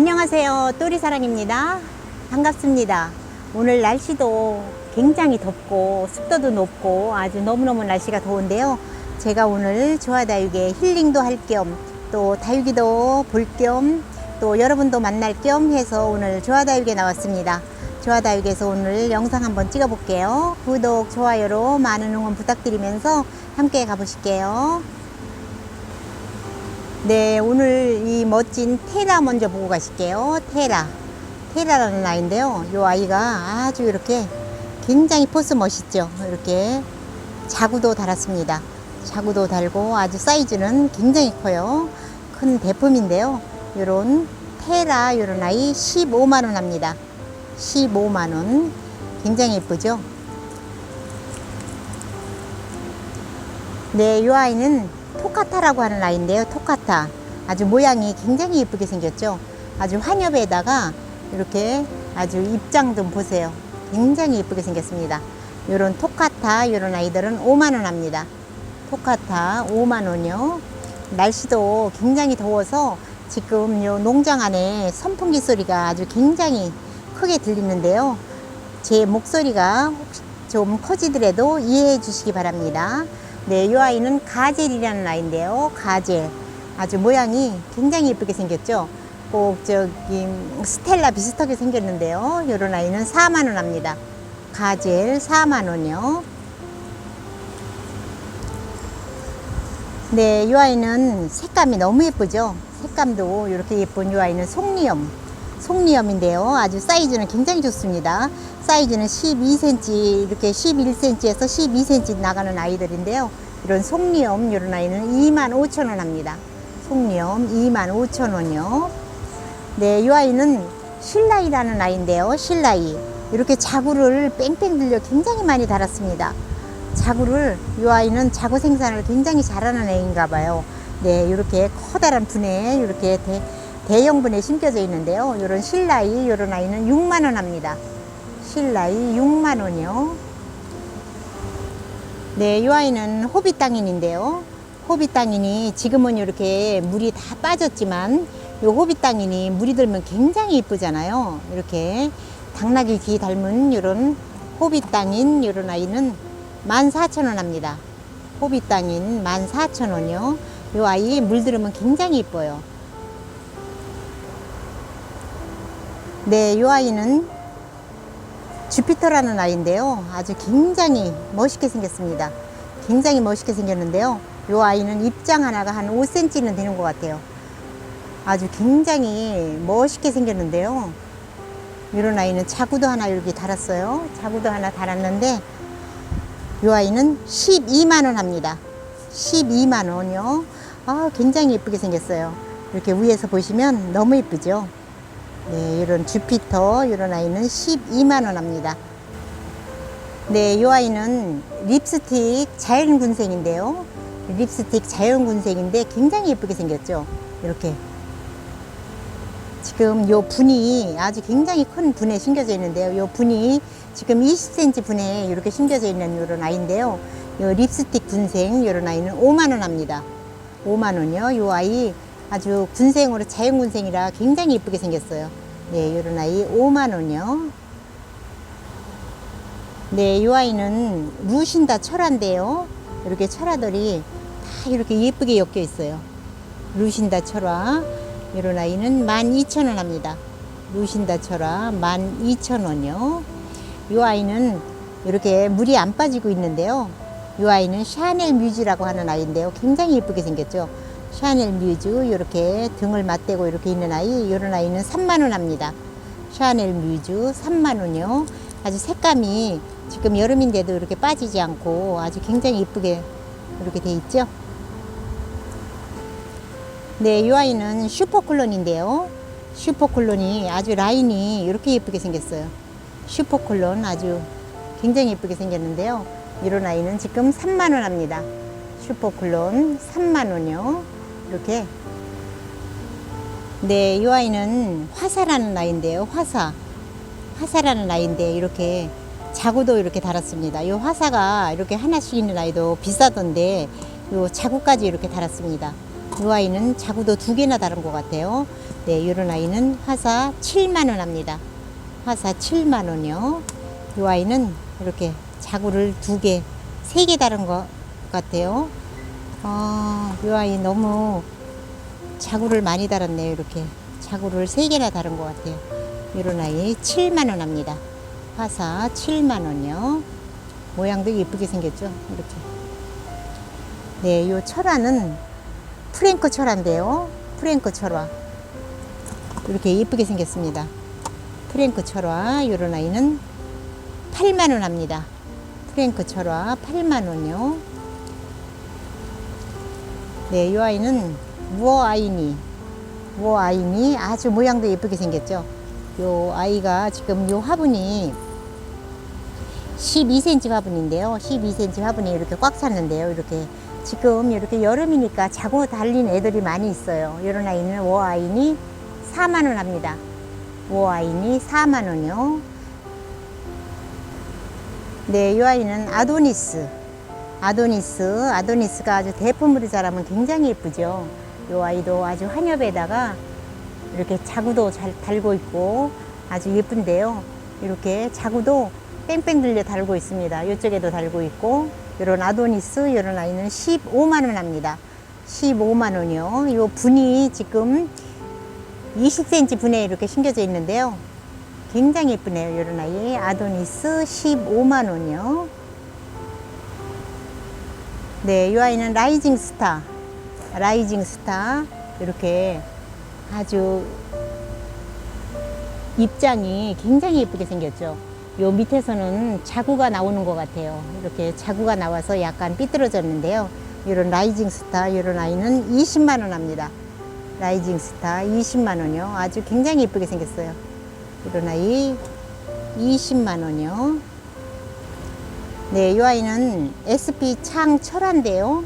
안녕하세요. 또리사랑입니다. 반갑습니다. 오늘 날씨도 굉장히 덥고 습도도 높고 아주 너무너무 날씨가 더운데요. 제가 오늘 조화다육에 힐링도 할 겸 또 다육이도 볼 겸 또 여러분도 만날 겸 해서 오늘 조화다육에 나왔습니다. 조화다육에서 오늘 영상 한번 찍어 볼게요. 구독, 좋아요로 많은 응원 부탁드리면서 함께 가보실게요. 네, 오늘 이 멋진 테라 먼저 보고 가실게요. 테라. 테라라는 아이인데요. 이 아이가 아주 이렇게 굉장히 포스 멋있죠. 이렇게 자구도 달았습니다. 자구도 달고 아주 사이즈는 굉장히 커요. 큰 대품인데요. 요런 테라 요런 아이 15만원 합니다. 15만원. 굉장히 예쁘죠? 네, 이 아이는 토카타라고 하는 아이인데요. 토카타. 아주 모양이 굉장히 예쁘게 생겼죠. 아주 환엽에다가 이렇게 아주 입장 좀 보세요. 굉장히 예쁘게 생겼습니다. 요런 토카타, 요런 아이들은 5만원 합니다. 토카타 5만원이요. 날씨도 굉장히 더워서 지금 요 농장 안에 선풍기 소리가 아주 굉장히 크게 들리는데요. 제 목소리가 혹시 좀 커지더라도 이해해 주시기 바랍니다. 네, 이 아이는 가젤이라는 아이인데요. 가젤. 아주 모양이 굉장히 예쁘게 생겼죠. 꼭 저기 스텔라 비슷하게 생겼는데요. 이런 아이는 4만 원 합니다. 가젤 4만 원이요. 네, 이 아이는 색감이 너무 예쁘죠. 색감도 이렇게 예쁜 이 아이는 속리엄. 속리엄인데요. 아주 사이즈는 굉장히 좋습니다. 사이즈는 12cm, 이렇게 11cm에서 12cm 나가는 아이들인데요. 이런 속리엄, 이런 아이는 2만 5천 원 합니다. 속리엄 2만 5천 원이요. 네, 이 아이는 신라이라는 아이인데요. 신라이. 이렇게 자구를 뺑뺑 들려 굉장히 많이 달았습니다. 자구를, 이 아이는 자구 생산을 굉장히 잘하는 애인가 봐요. 네, 이렇게 커다란 분에 이렇게 대, 대형 분에 심겨져 있는데요. 이런 신라이, 이런 아이는 6만 원 합니다. 신라이 6만 원이요. 네, 이 아이는 호빗 땅인인데요. 호빗 땅인이 지금은 이렇게 물이 다 빠졌지만 요 호빗 땅인이 물이 들면 굉장히 이쁘잖아요. 이렇게 당나귀 귀 닮은 이런 호빗 땅인 이런 아이는 14,000원 합니다. 호빗 땅인 14,000원이요. 요 아이 물 들으면 굉장히 이뻐요. 네, 요 아이는 주피터라는 아이인데요. 아주 굉장히 멋있게 생겼습니다. 굉장히 멋있게 생겼는데요. 요 아이는 입장 하나가 한 5cm는 되는 것 같아요. 아주 굉장히 멋있게 생겼는데요. 이런 아이는 자구도 하나 이렇게 달았어요. 자구도 하나 달았는데 요 아이는 12만 원 합니다. 12만 원이요. 아, 굉장히 예쁘게 생겼어요. 이렇게 위에서 보시면 너무 예쁘죠? 네, 이런 주피터 이런 아이는 12만 원 합니다. 네, 이 아이는 립스틱 자연군생인데요. 립스틱 자연군생인데 굉장히 예쁘게 생겼죠. 이렇게 지금 요 분이 아주 굉장히 큰 분에 심겨져 있는데요. 요 분이 지금 20cm 분에 이렇게 심겨져 있는 이런 아이인데요. 요 립스틱 군생 이런 아이는 5만 원 합니다. 5만 원이요. 요 아이 아주 군생으로 자연 군생이라 굉장히 이쁘게 생겼어요. 네, 이런 아이 5만 원이요. 네, 이 아이는 루신다 철화인데요. 이렇게 철화들이 다 이렇게 예쁘게 엮여 있어요. 루신다 철화. 이런 아이는 12,000원 합니다. 루신다 철화 12,000원이요. 이 아이는 이렇게 물이 안 빠지고 있는데요. 이 아이는 샤넬 뮤즈라고 하는 아이인데요. 굉장히 예쁘게 생겼죠. 샤넬 뮤즈 이렇게 등을 맞대고 이렇게 있는 아이 이런 아이는 3만 원 합니다. 샤넬 뮤즈 3만 원이요. 아주 색감이 지금 여름인데도 이렇게 빠지지 않고 아주 굉장히 예쁘게 이렇게 돼 있죠. 네, 이 아이는 슈퍼클론인데요. 슈퍼클론이 아주 라인이 이렇게 예쁘게 생겼어요. 슈퍼클론 아주 굉장히 예쁘게 생겼는데요. 이런 아이는 지금 3만 원 합니다. 슈퍼클론 3만 원이요. 이렇게. 네, 이 아이는 화사라는 아이인데요. 화사. 화사라는 아이인데 이렇게 자구도 이렇게 달았습니다. 이 화사가 이렇게 하나씩 있는 아이도 비싸던데 요 자구까지 이렇게 달았습니다. 이 아이는 자구도 두 개나 다른 것 같아요. 네, 이런 아이는 화사 7만원 합니다. 화사 7만원이요. 이 아이는 이렇게 자구를 두 개, 세 개 다른 것 같아요. 아, 이 아이 너무 자구를 많이 달았네요. 이렇게 자구를 세 개나 다른 것 같아요. 이런 아이 7만 원 합니다. 화사 7만원이요. 모양도 예쁘게 생겼죠. 이렇게. 네, 요 철화는 프랭크 철화인데요. 프랭크 철화. 이렇게 예쁘게 생겼습니다. 프랭크 철화. 요런 아이는 8만 원 합니다. 프랭크 철화 8만원이요. 네, 이 아이는 무어 아이니. 무어 아이니 아주 모양도 예쁘게 생겼죠. 요 아이가 지금 요 화분이 12cm 화분인데요. 12cm 화분이 이렇게 꽉 찼는데요. 이렇게 지금 이렇게 여름이니까 자고 달린 애들이 많이 있어요. 이런 아이는 워 아이니 4만 원 합니다. 워 아이니 4만 원이요. 네, 이 아이는 아도니스. 아도니스. 아도니스가 아주 대품으로 자라면 굉장히 예쁘죠. 이 아이도 아주 한엽에다가 이렇게 자구도 잘 달고 있고 아주 예쁜데요. 이렇게 자구도 뺑뺑 들려 달고 있습니다. 이쪽에도 달고 있고 이런 아도니스 이런 아이는 15만 원 합니다. 15만 원이요. 이 분이 지금 20cm 분에 이렇게 심겨져 있는데요. 굉장히 예쁘네요. 이런 아이 아도니스 15만 원이요. 네, 이 아이는 라이징 스타. 라이징 스타. 이렇게 아주 입장이 굉장히 예쁘게 생겼죠. 요 밑에서는 자구가 나오는 것 같아요. 이렇게 자구가 나와서 약간 삐뚤어졌는데요. 이런 라이징 스타, 이런 아이는 20만 원 합니다. 라이징 스타 20만 원이요. 아주 굉장히 예쁘게 생겼어요. 이런 아이 20만 원이요. 네, 이 아이는 SP 창 철화인데요.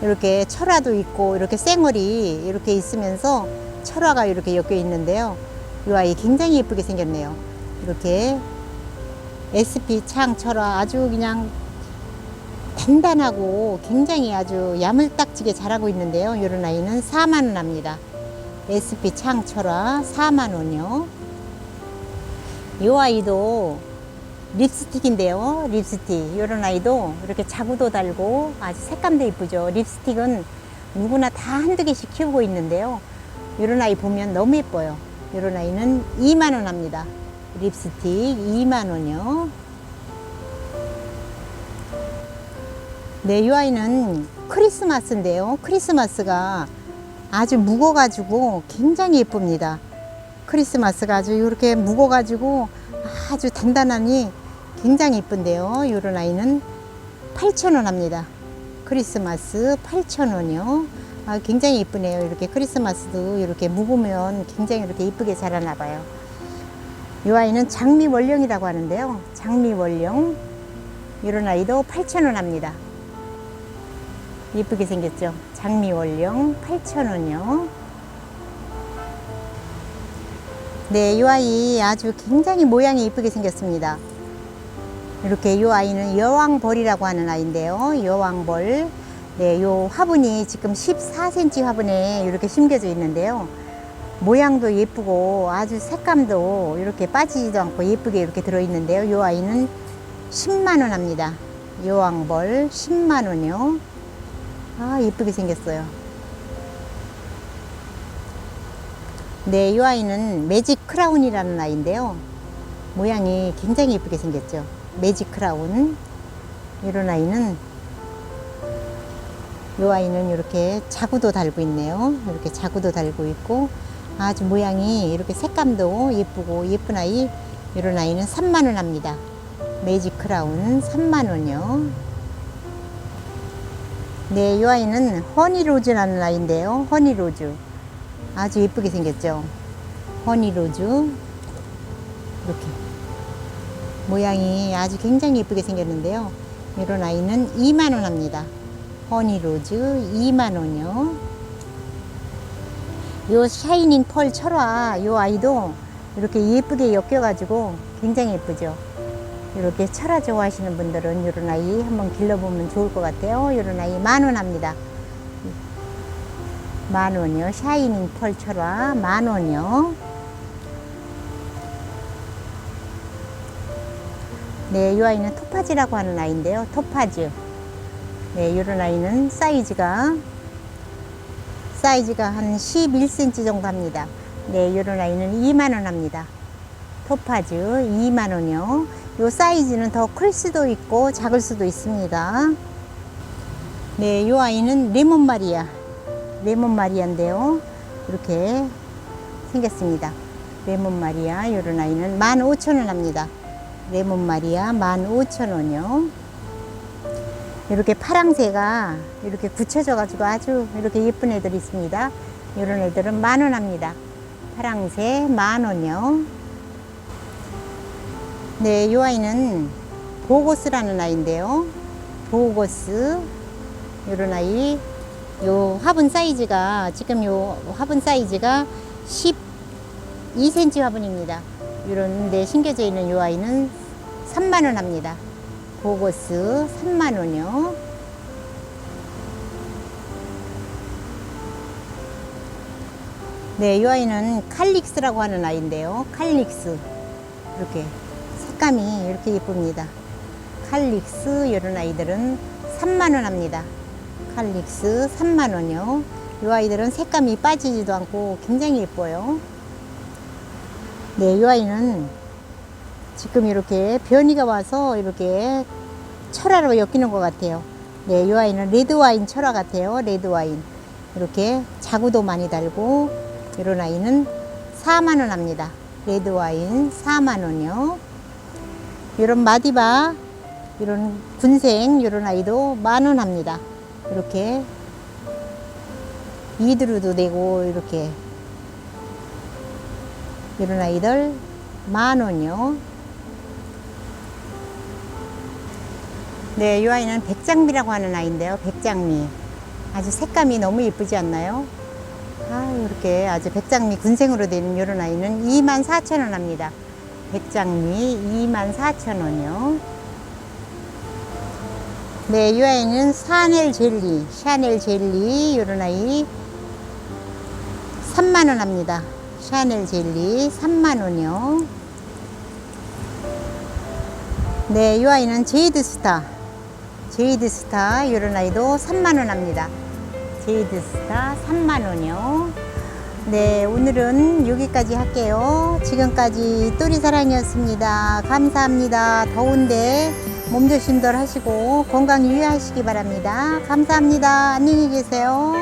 이렇게 철화도 있고 이렇게 쌩얼이 이렇게 있으면서 철화가 이렇게 엮여 있는데요. 이 아이 굉장히 예쁘게 생겼네요. 이렇게 SP 창 철화 아주 그냥 단단하고 굉장히 아주 야물딱지게 자라고 있는데요. 이런 아이는 4만 원 합니다. SP 창 철화 4만 원이요. 이 아이도 립스틱인데요. 립스틱. 이런 아이도 이렇게 자구도 달고 아주 색감도 이쁘죠. 립스틱은 누구나 다 한두 개씩 키우고 있는데요. 이런 아이 보면 너무 예뻐요. 이런 아이는 2만 원 합니다. 립스틱 2만 원이요. 네, 이 아이는 크리스마스인데요. 크리스마스가 아주 묵어가지고 굉장히 예쁩니다. 크리스마스가 아주 이렇게 묵어가지고 아주 단단하니 굉장히 이쁜데요. 이런 아이는 8,000원 합니다. 크리스마스 8,000원이요. 아, 굉장히 이쁘네요. 이렇게 크리스마스도 이렇게 묵으면 굉장히 이렇게 이쁘게 자라나 봐요. 이 아이는 장미월령이라고 하는데요. 장미월령. 이런 아이도 8,000원 합니다. 예쁘게 생겼죠? 장미월령 8,000원이요. 네, 이 아이 아주 굉장히 모양이 이쁘게 생겼습니다. 이렇게 이 아이는 여왕벌이라고 하는 아이인데요. 여왕벌. 네, 요 화분이 지금 14cm 화분에 이렇게 심겨져 있는데요. 모양도 예쁘고 아주 색감도 이렇게 빠지지도 않고 예쁘게 이렇게 들어있는데요. 이 아이는 10만원 합니다. 여왕벌 10만원이요. 아, 예쁘게 생겼어요. 네, 이 아이는 매직 크라운이라는 아이인데요. 모양이 굉장히 예쁘게 생겼죠. 매직 크라운. 이런 아이는 이 아이는 이렇게 자구도 달고 있네요. 이렇게 자구도 달고 있고 아주 모양이 이렇게 색감도 예쁘고 예쁜 아이. 이런 아이는 3만 원 합니다. 매직 크라운 3만 원이요. 네, 이 아이는 허니로즈라는 아이인데요. 허니로즈. 아주 예쁘게 생겼죠. 허니로즈. 이렇게. 모양이 아주 굉장히 예쁘게 생겼는데요. 이런 아이는 2만원 합니다. 허니로즈 2만원이요. 요 샤이닝 펄 철화 요 아이도 이렇게 예쁘게 엮여가지고 굉장히 예쁘죠. 이렇게 철화 좋아하시는 분들은 이런 아이 한번 길러보면 좋을 것 같아요. 이런 아이 만원 합니다. 만 원이요. 샤이닝 펄 철화 만 원이요. 네, 이 아이는 토파즈라고 하는 아이인데요. 토파즈. 네, 이런 아이는 사이즈가 사이즈가 한 11cm 정도 합니다. 네, 이런 아이는 2만 원 합니다. 토파즈 2만 원이요. 요 사이즈는 더 클 수도 있고 작을 수도 있습니다. 네, 이 아이는 레몬 마리아. 레몬 마리아인데요. 이렇게 생겼습니다. 레몬 마리아 이런 아이는 15,000원 합니다. 레몬 마리아 15,000원이요. 이렇게 파랑새가 이렇게 굳혀져 가지고 아주 이렇게 예쁜 애들이 있습니다. 이런 애들은 만 원 합니다. 파랑새 만 원이요. 네, 이 아이는 보고스라는 아이인데요. 보고스 이런 아이 요 화분 사이즈가 지금 요 화분 사이즈가 12cm 화분입니다. 이런 데 심겨져 있는 요 아이는 3만 원 합니다. 보고스 3만 원이요. 네, 이 아이는 칼릭스라고 하는 아이인데요. 칼릭스. 이렇게 색감이 이렇게 예쁩니다. 칼릭스 이런 아이들은 3만 원 합니다. 칼릭스 3만 원이요. 이 아이들은 색감이 빠지지도 않고 굉장히 예뻐요. 네, 이 아이는 지금 이렇게 변이가 와서 이렇게 철화로 엮이는 것 같아요. 네, 이 아이는 레드 와인 철화 같아요. 레드 와인. 이렇게 자구도 많이 달고 이런 아이는 4만 원 합니다. 레드 와인 4만 원이요. 이런 마디바 이런 군생 이런 아이도 만 원 합니다. 이렇게 이드루도 되고 이렇게 이런 아이들 만 원이요. 네, 이 아이는 백장미라고 하는 아이인데요. 백장미. 아주 색감이 너무 예쁘지 않나요? 아, 이렇게 아주 백장미 군생으로 된 이런 아이는 2만 4천 원 합니다. 백장미 2만 4천 원이요. 네, 이 아이는 샤넬 젤리, 샤넬 젤리 이런 아이 3만 원 합니다. 샤넬 젤리 3만 원이요. 네, 이 아이는 제이드 스타, 제이드 스타 이런 아이도 3만 원 합니다. 제이드 스타 3만 원이요. 네, 오늘은 여기까지 할게요. 지금까지 또리사랑이었습니다. 감사합니다. 더운데 몸조심들 하시고 건강 유의하시기 바랍니다. 감사합니다. 안녕히 계세요.